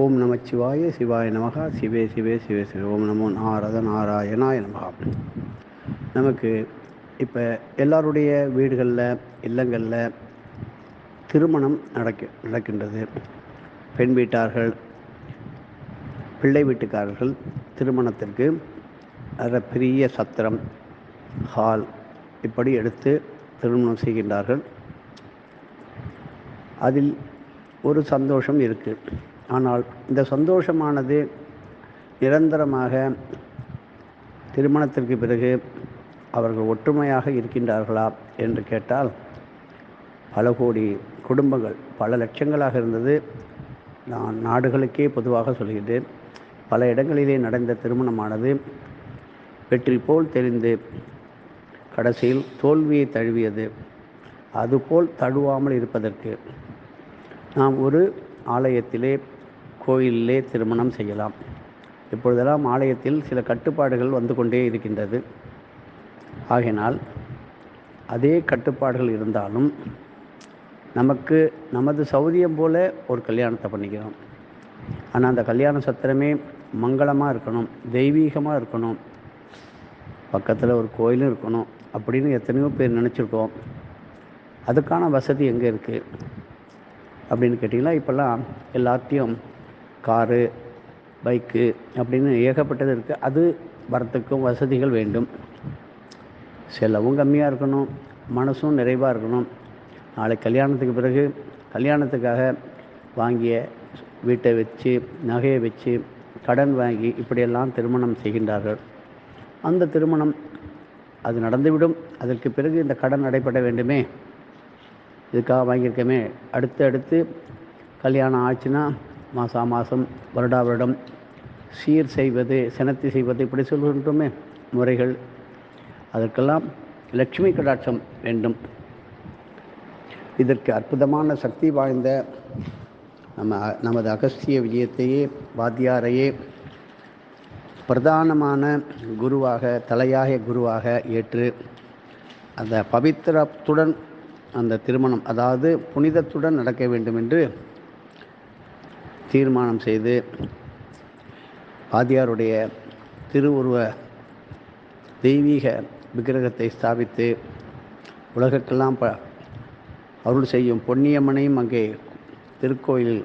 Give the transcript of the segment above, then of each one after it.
ஓம் நமச்சிவாய சிவாய நமகா. சிவே சிவே சிவே சிவே. ஓம் நமோ நாரத நாராயணாய நமகா. நமக்கு இப்போ எல்லாருடைய வீடுகளில் இல்லங்களில் திருமணம் நடக்க நடக்கின்றது. பெண் வீட்டார்கள் பிள்ளை வீட்டுக்காரர்கள் திருமணத்திற்கு அதை பெரிய சத்திரம் ஹால் இப்படி எடுத்து திருமணம் செய்கின்றார்கள். அதில் ஒரு சந்தோஷம் இருக்குது ஆனால் இந்த சந்தோஷமானது நிரந்தரமாக திருமணத்திற்கு பிறகு அவர்கள் ஒற்றுமையாக இருக்கின்றார்களா என்று கேட்டால் பல கோடி குடும்பங்கள் பல லட்சங்களாக இருந்தது. நான் நாடுகளுக்கே பொதுவாக சொல்கிறேன் பல இடங்களிலே நடந்த திருமணமானது வெற்றி போல் தெரிந்து கடைசியில் தோல்வியை தழுவியது. அதுபோல் தழுவாமல் இருப்பதற்கு நாம் ஒரு ஆலயத்திலே கோயிலிலே திருமணம் செய்யலாம். இப்பொழுதெல்லாம் ஆலயத்தில் சில கட்டுப்பாடுகள் வந்து கொண்டே இருக்கின்றது. ஆகையினால் அதே கட்டுப்பாடுகள் இருந்தாலும் நமக்கு நமது சௌரியம் போல ஒரு கல்யாணத்தை பண்ணிக்கிறோம். ஆனால் அந்த கல்யாண சத்திரமே மங்களமாக இருக்கணும் தெய்வீகமாக இருக்கணும். பக்கத்தில் ஒரு கோயிலும் இருக்கணும் அப்படின்னு எத்தனையோ பேர் நினச்சிருக்கோம். அதுக்கான வசதி எங்கே இருக்குது அப்படின்னு கேட்டிங்கன்னா இப்போல்லாம் எல்லாத்தையும் காரு பைக்கு அப்படின்னு ஏகப்பட்டது இருக்குது அது வரத்துக்கும் வசதிகள் வேண்டும். செலவும் கம்மியாக இருக்கணும். மனசும் நிறைவாக இருக்கணும். நாளை கல்யாணத்துக்கு பிறகு கல்யாணத்துக்காக வாங்கிய வீட்டை வச்சு நகையை வச்சு கடன் வாங்கி இப்படியெல்லாம் திருமணம் செய்கின்றார்கள். அந்த திருமணம் அது நடந்துவிடும். அதற்கு பிறகு இந்த கடன் நடைபெற வேண்டுமே. இதுக்காக வாங்கியிருக்கமே. அடுத்து அடுத்து கல்யாணம் ஆச்சுன்னா மாதம் மாதம் வருடா வருடம் சீர் செய்வது சினத்தி செய்வது இப்படி சொல்கின்றோமே முறைகள். அதற்கெல்லாம் லட்சுமி கடாட்சம் வேண்டும். இதற்கு அற்புதமான சக்தி வாய்ந்த நம்ம நமது அகஸ்திய விஜயத்தையே வாத்தியாரையே பிரதானமான குருவாக தலையாய குருவாக ஏற்று அந்த பவித்திரத்துடன் அந்த திருமணம் அதாவது புனிதத்துடன் நடக்க வேண்டும் என்று தீர்மானம் செய்து ஆதியாருடைய திருவுருவ தெய்வீக விக்கிரகத்தை ஸ்தாபித்து உலகக்கெல்லாம் ப அருள் செய்யும் பொன்னியம்மனையும் அங்கே திருக்கோயில்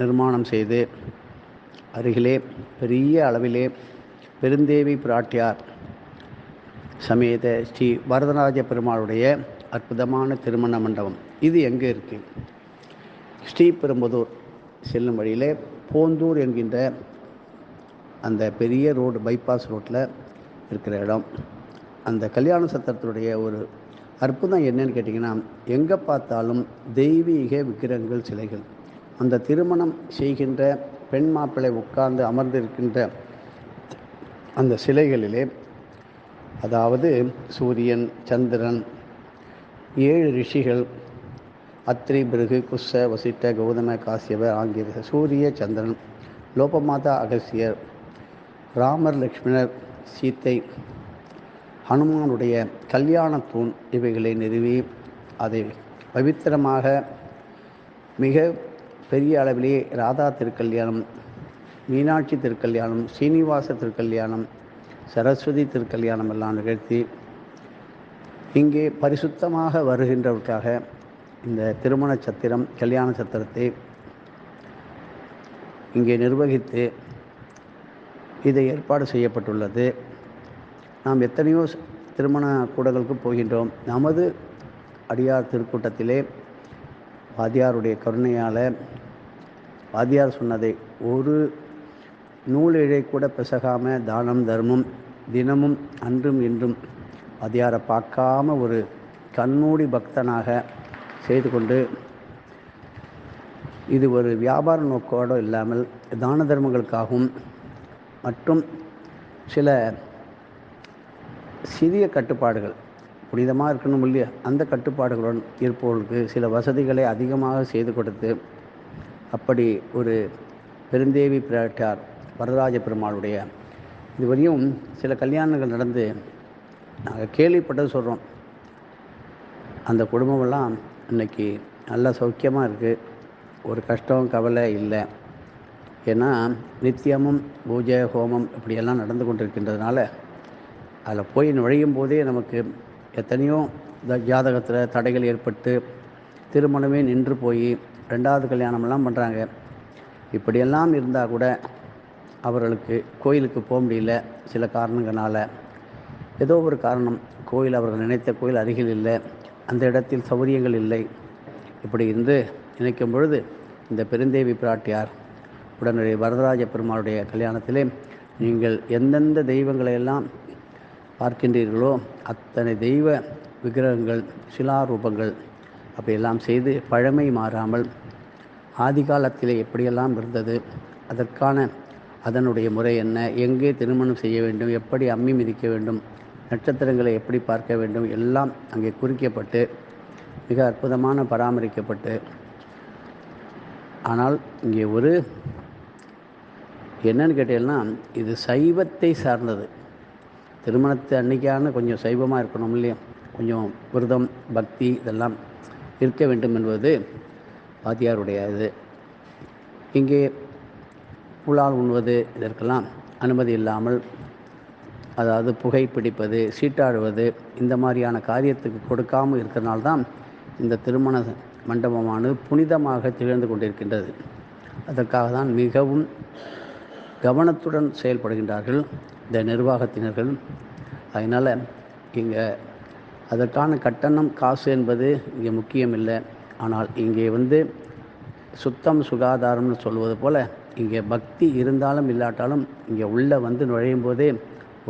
நிர்மாணம் செய்து அருகிலே பெரிய அளவிலே பெருந்தேவி பிராட்டியார் சமேத ஸ்ரீ வரதராஜ பெருமாளுடைய அற்புதமான திருமண மண்டபம். இது எங்கே இருக்குது ஸ்ரீபெரும்புதூர் செல்லும் வழியிலே போந்தூர் என்கின்ற அந்த பெரிய ரோடு பைபாஸ் ரோட்டில் இருக்கிற இடம். அந்த கல்யாண சத்திரத்தினுடைய ஒரு அற்புதம் என்னன்னு கேட்டிங்கன்னா எங்கே பார்த்தாலும் தெய்வீக விக்கிரகங்கள் சிலைகள். அந்த திருமணம் செய்கின்ற பெண் மாப்பிள்ளை உட்கார்ந்து அமர்ந்திருக்கின்ற அந்த சிலைகளிலே அதாவது சூரியன் சந்திரன் ஏழு ரிஷிகள் அத்ரி பிருகு குஷ வசிட்ட கௌதம காசியவர் ஆங்கிய சூரிய சந்திரன் லோபமாதா அகசியர் ராமர் லக்ஷ்மணர் சீத்தை ஹனுமானுடைய கல்யாண தூண் இவைகளை நிறுவி அதை பவித்திரமாக மிக பெரிய அளவிலே ராதா திருக்கல்யாணம் மீனாட்சி திருக்கல்யாணம் சீனிவாச திருக்கல்யாணம் சரஸ்வதி திருக்கல்யாணம் எல்லாம் நிகழ்த்தி இங்கே பரிசுத்தமாக வருகின்றவர்களுக்காக இந்த திருமண சத்திரம் கல்யாண சத்திரத்தை இங்கே நிர்வகித்து இதை ஏற்பாடு செய்யப்பட்டுள்ளது. நாம் எத்தனையோ திருமண கூடங்களுக்கு போகின்றோம். நமது அடியார் திருக்கூட்டத்திலே வாத்தியாருடைய கருணையால் வாத்தியார் சொன்னதை ஒரு நூலிழை கூட பிசகாமல் தானம் தர்மம் தினமும் அன்றும் இன்றும் வாதியாரை பார்க்காம ஒரு கண்மூடி பக்தனாக செய்து கொண்டு இது ஒரு வியாபார நோக்கோடு இல்லாமல் தான தர்மங்களுக்காகவும் மற்றும் சில சிறிய கட்டுப்பாடுகள் புனிதமாக இருக்கணும் இல்லையா? அந்த கட்டுப்பாடுகளுடன் இருப்பவர்களுக்கு சில வசதிகளை அதிகமாக செய்து கொடுத்து அப்படி ஒரு பெருந்தேவி பிராட்டார் வரதராஜ பெருமாளுடைய இதுவரையும் சில கல்யாணங்கள் நடந்து நாங்கள் கேள்விப்பட்டது சொல்கிறோம் அந்த குடும்பமெல்லாம் இன்னைக்கு நல்லா சௌக்கியமாக இருக்குது ஒரு கஷ்டம் கவலை இல்லை. ஏன்னா நித்தியமும் பூஜை ஹோமம் இப்படியெல்லாம் நடந்து கொண்டிருக்கின்றதுனால அதில் போய் நுழையும் போதே நமக்கு எத்தனையோ இந்த ஜாதகத்தில் தடைகள் ஏற்பட்டு திருமணமே நின்று போய் ரெண்டாவது கல்யாணமெல்லாம் பண்ணுறாங்க இப்படியெல்லாம் இருந்தால் கூட அவர்களுக்கு கோயிலுக்கு போக முடியல. சில காரணங்களால் ஏதோ ஒரு காரணம். கோயில் அவர்கள் நினைத்த கோயில் அருகில் இல்லை. அந்த இடத்தில் சௌகரியங்கள் இல்லை. இப்படி இருந்து நினைக்கும் பொழுது இந்த பெருந்தேவி பிராட்டியார் உடனடி வரதராஜ பெருமாளுடைய கல்யாணத்திலே நீங்கள் எந்தெந்த தெய்வங்களை எல்லாம் பார்க்கின்றீர்களோ அத்தனை தெய்வ விக்கிரகங்கள் சிலாரூபங்கள் அப்படியெல்லாம் செய்து பழமை மாறாமல் ஆதி காலத்திலே எப்படியெல்லாம் இருந்தது அதற்கான அதனுடைய முறை என்ன எங்கே திருமணம் செய்ய வேண்டும் எப்படி அம்மி மிதிக்க வேண்டும் நட்சத்திரங்களை எப்படி பார்க்க வேண்டும்? எல்லாம் அங்கே குறிக்கப்பட்டு மிக அற்புதமான பராமரிக்கப்பட்டு. ஆனால் இங்கே ஒரு என்னன்னு கேட்டீங்கன்னா இது சைவத்தை சார்ந்தது. திருமணத்தை அன்னைக்கான கொஞ்சம் சைவமாக இருக்கணும் இல்லையா? கொஞ்சம் விரதம் பக்தி இதெல்லாம் இருக்க வேண்டும் என்பது வாத்தியாருடைய இது இங்கே புலால் உண்வது இதற்கெல்லாம் அனுமதி இல்லாமல் அதாவது புகைப்பிடிப்பது சீட்டாடுவது இந்த மாதிரியான காரியத்துக்கு கொடுக்காமல் இருக்கிறனால்தான் இந்த திருமண மண்டபமானது புனிதமாக திகழ்ந்து கொண்டிருக்கின்றது. அதற்காக தான் மிகவும் கவனத்துடன் செயல்படுகின்றார்கள் இந்த நிர்வாகத்தினர்கள். அதனால் இங்கே அதற்கான கட்டணம் காசு என்பது இங்கே முக்கியமில்லை. ஆனால் இங்கே வந்து சுத்தம் சுகாதாரம்னு சொல்வது போல் இங்கே பக்தி இருந்தாலும் இல்லாட்டாலும் இங்கே உள்ளே வந்து நுழையும் போதே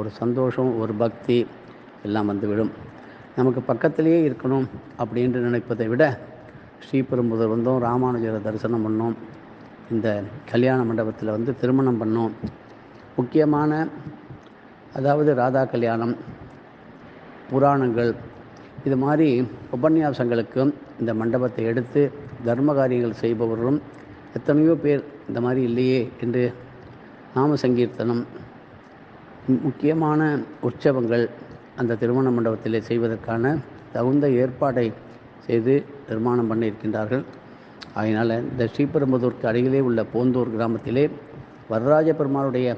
ஒரு சந்தோஷம் ஒரு பக்தி எல்லாம் வந்துவிடும். நமக்கு பக்கத்திலேயே இருக்கணும் அப்படின்ட்டு நினைப்பதை விட ஸ்ரீபெரும்புதூர் வந்தோம் ராமானுஜரை தரிசனம் பண்ணோம் இந்த கல்யாண மண்டபத்தில் வந்து திருமணம் பண்ணோம். முக்கியமான அதாவது ராதா கல்யாணம் புராணங்கள் இது மாதிரி உபன்யாசங்களுக்கும் இந்த மண்டபத்தை எடுத்து தர்ம காரியங்கள் செய்பவர்களும் எத்தனையோ பேர் இந்த மாதிரி இல்லையே என்று நாம சங்கீர்த்தனம் முக்கியமான உற்சவங்கள் அந்த திருமண மண்டபத்தில் செய்வதற்கான தகுந்த ஏற்பாடை செய்து நிர்மாணம் பண்ணியிருக்கின்றார்கள். அதனால் இந்த ஸ்ரீபெரும்புதூருக்கு அருகிலே உள்ள போந்தூர் கிராமத்திலே வரராஜ பெருமாளுடைய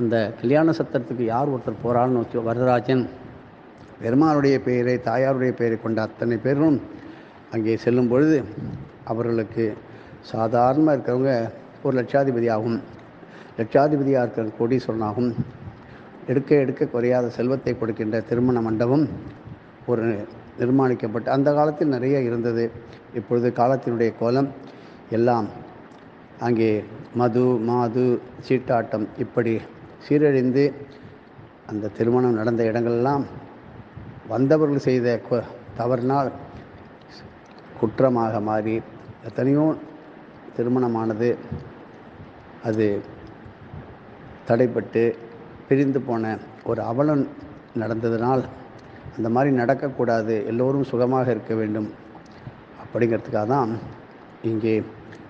அந்த கல்யாண சத்திரத்துக்கு யார் ஒருத்தர் போகிறான்னு வச்சு வரதராஜன் பெருமாளுடைய பெயரை தாயாருடைய பெயரை கொண்ட அத்தனை பேரும் அங்கே செல்லும் பொழுது அவர்களுக்கு சாதாரணமாக இருக்கிறவங்க ஒரு லட்சாதிபதி ஆகும் லட்சாதிபதியாக இருக்கிற கோடீஸ்வரனாகும். எடுக்க எடுக்க குறையாத செல்வத்தை கொடுக்கின்ற திருமண மண்டபம் ஒரு நிர்மாணிக்கப்பட்டு அந்த காலத்தில் நிறைய இருந்தது. இப்பொழுது காலத்தினுடைய கோலம் எல்லாம் அங்கே மது மாது சீட்டாட்டம் இப்படி சீரழிந்து அந்த திருமணம் நடந்த இடங்களெல்லாம் வந்தவர்கள் செய்த தவறினால் குற்றமாக மாறி எத்தனையோ திருமணமானது அது தடைப்பட்டு பிரிந்து போன ஒரு அவலம் நடந்ததுனால் அந்த மாதிரி நடக்கக்கூடாது எல்லோரும் சுகமாக இருக்க வேண்டும் அப்படிங்கிறதுக்காக தான் இங்கே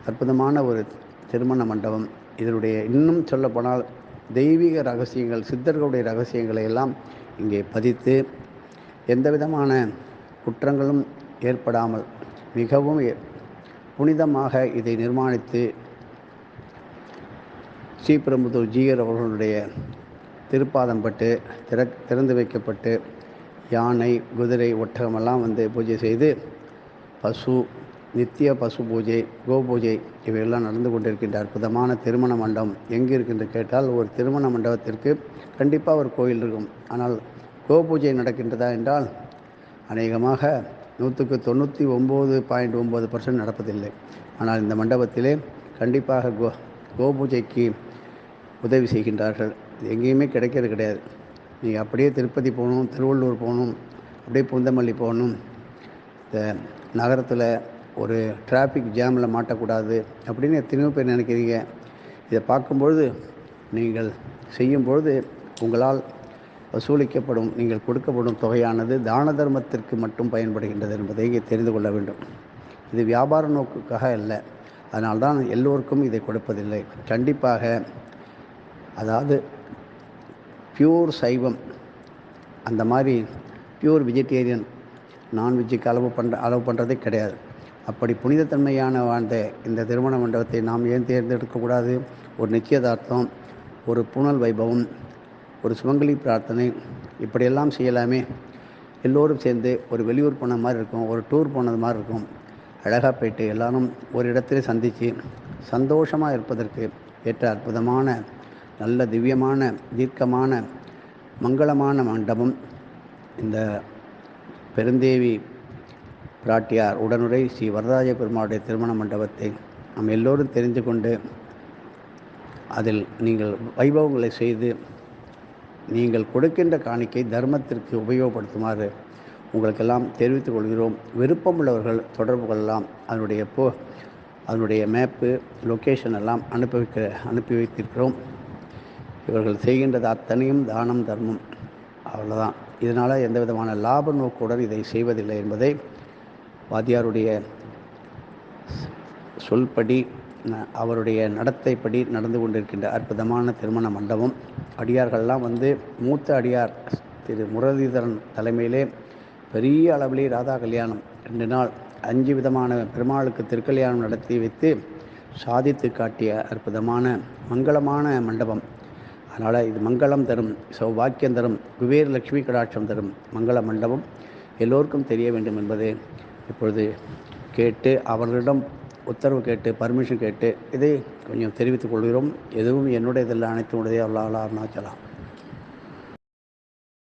அற்புதமான ஒரு திருமண மண்டபம். இதனுடைய இன்னும் சொல்லப்போனால் தெய்வீக ரகசியங்கள் சித்தர்களுடைய ரகசியங்களை எல்லாம் இங்கே பதித்து எந்த விதமான குற்றங்களும் ஏற்படாமல் மிகவும் புனிதமாக இதை நிர்மாணித்து ஸ்ரீபெரும்புதூர் ஜீயர் அவர்களுடைய திருப்பாதம் பட்டு திற திறந்து வைக்கப்பட்டு யானை குதிரை ஒட்டகமெல்லாம் வந்து பூஜை செய்து பசு நித்திய பசு பூஜை கோ பூஜை இவையெல்லாம் நடந்து கொண்டிருக்கின்ற அற்புதமான திருமண மண்டபம் எங்கே இருக்கின்ற கேட்டால் ஒரு திருமண மண்டபத்திற்கு கண்டிப்பாக ஒரு கோயில் இருக்கும். ஆனால் கோ பூஜை நடக்கின்றதா என்றால் அநேகமாக நூற்றுக்கு தொண்ணூற்றி ஒம்பது பாயிண்ட் ஒம்பது பர்சன்ட் நடப்பதில்லை. ஆனால் இந்த மண்டபத்திலே கண்டிப்பாக கோ கோ பூஜைக்கு உதவி செய்கின்றார்கள். இது எங்கேயுமே கிடைக்கிறது கிடையாது. நீங்கள் அப்படியே திருப்பதி போகணும் திருவள்ளூர் போகணும் அப்படியே புந்தமல்லி போகணும். இந்த நகரத்தில் ஒரு டிராஃபிக் ஜாமில் மாட்டக்கூடாது அப்படின்னு எத்தனையோ பேர் நினைக்கிறீங்க. இதை பார்க்கும்பொழுது நீங்கள் செய்யும்பொழுது உங்களால் வசூலிக்கப்படும் நீங்கள் கொடுக்கப்படும் தொகையானது தான தர்மத்திற்கு மட்டும் பயன்படுகின்றது என்பதை இங்கே தெரிந்து கொள்ள வேண்டும். இது வியாபார நோக்குக்காக அல்ல. அதனால்தான் எல்லோருக்கும் இதை கொடுப்பதில்லை. கண்டிப்பாக அதாவது பியூர் சைவம். அந்த மாதிரி பியூர் வெஜிடேரியன் நான்வெஜ்ஜுக்கு அளவு பண்ணுற அளவு பண்ணுறதே கிடையாது. அப்படி புனிதத்தன்மையான வாழ்ந்த இந்த திருமண மண்டபத்தை நாம் ஏன் தேர்ந்தெடுக்கக்கூடாது ஒரு நிச்சயதார்த்தம் ஒரு புனல் வைபவம் ஒரு சுமங்கலி பிரார்த்தனை இப்படியெல்லாம் செய்யலாமே. எல்லோரும் சேர்ந்து ஒரு வெளியூர் போன மாதிரி இருக்கும் ஒரு டூர் போனது மாதிரி இருக்கும். அழகாக போயிட்டு எல்லாரும் ஒரு இடத்துல சந்தித்து சந்தோஷமாக இருப்பதற்கு ஏற்ற அற்புதமான நல்ல திவ்யமான தீர்க்கமான மங்களமான மண்டபம். இந்த பெருந்தேவி பிராட்டியார் உடனுரை ஸ்ரீ வரதராஜ பெருமாளுடைய திருமண மண்டபத்தை நாம் எல்லோரும் தெரிந்து கொண்டு அதில் நீங்கள் வைபவங்களை செய்து நீங்கள் கொடுக்கின்ற காணிக்கை தர்மத்திற்கு உபயோகப்படுத்துமாறு உங்களுக்கெல்லாம் தெரிவித்துக் கொள்கிறோம். விருப்பமுள்ளவர்கள் தொடர்பு கொள்ளலாம். அதனுடைய போ அதனுடைய மேப்பு லொக்கேஷன் எல்லாம் அனுப்பி வைக்க அனுப்பி வைத்திருக்கிறோம். இவர்கள் செய்கின்றது அத்தனையும் தானம் தர்மம். அவ்வளோதான் இதனால் எந்த விதமான லாப நோக்குடன் இதை செய்வதில்லை என்பதை வாத்தியாருடைய சொல்படி அவருடைய நடத்தைப்படி நடந்து கொண்டிருக்கின்ற அற்புதமான திருமண மண்டபம். அடியார்கள்லாம் வந்து மூத்த அடியார் திரு முரளிதரன் தலைமையிலே பெரிய அளவிலே ராதா கல்யாணம். ரெண்டு நாள் அஞ்சு விதமான பெருமாளுக்கு திருக்கல்யாணம் நடத்தி வைத்து சாதித்து காட்டிய அற்புதமான மங்களமான மண்டபம். அதனால் இது மங்களம் தரும் சௌபாக்கியம் தரும் குபேர லட்சுமி கடாட்சம் தரும் மங்கள மண்டபம் எல்லோருக்கும் தெரிய வேண்டும் என்பது இப்பொழுது கேட்டு அவர்களிடம் உத்தரவு கேட்டு பர்மிஷன் கேட்டு இதை கொஞ்சம் தெரிவித்துக் கொள்கிறோம் எதுவும் என்னுடையதில்லை அனைத்து உடையதே அல்லாஹ் அருணாச்சலா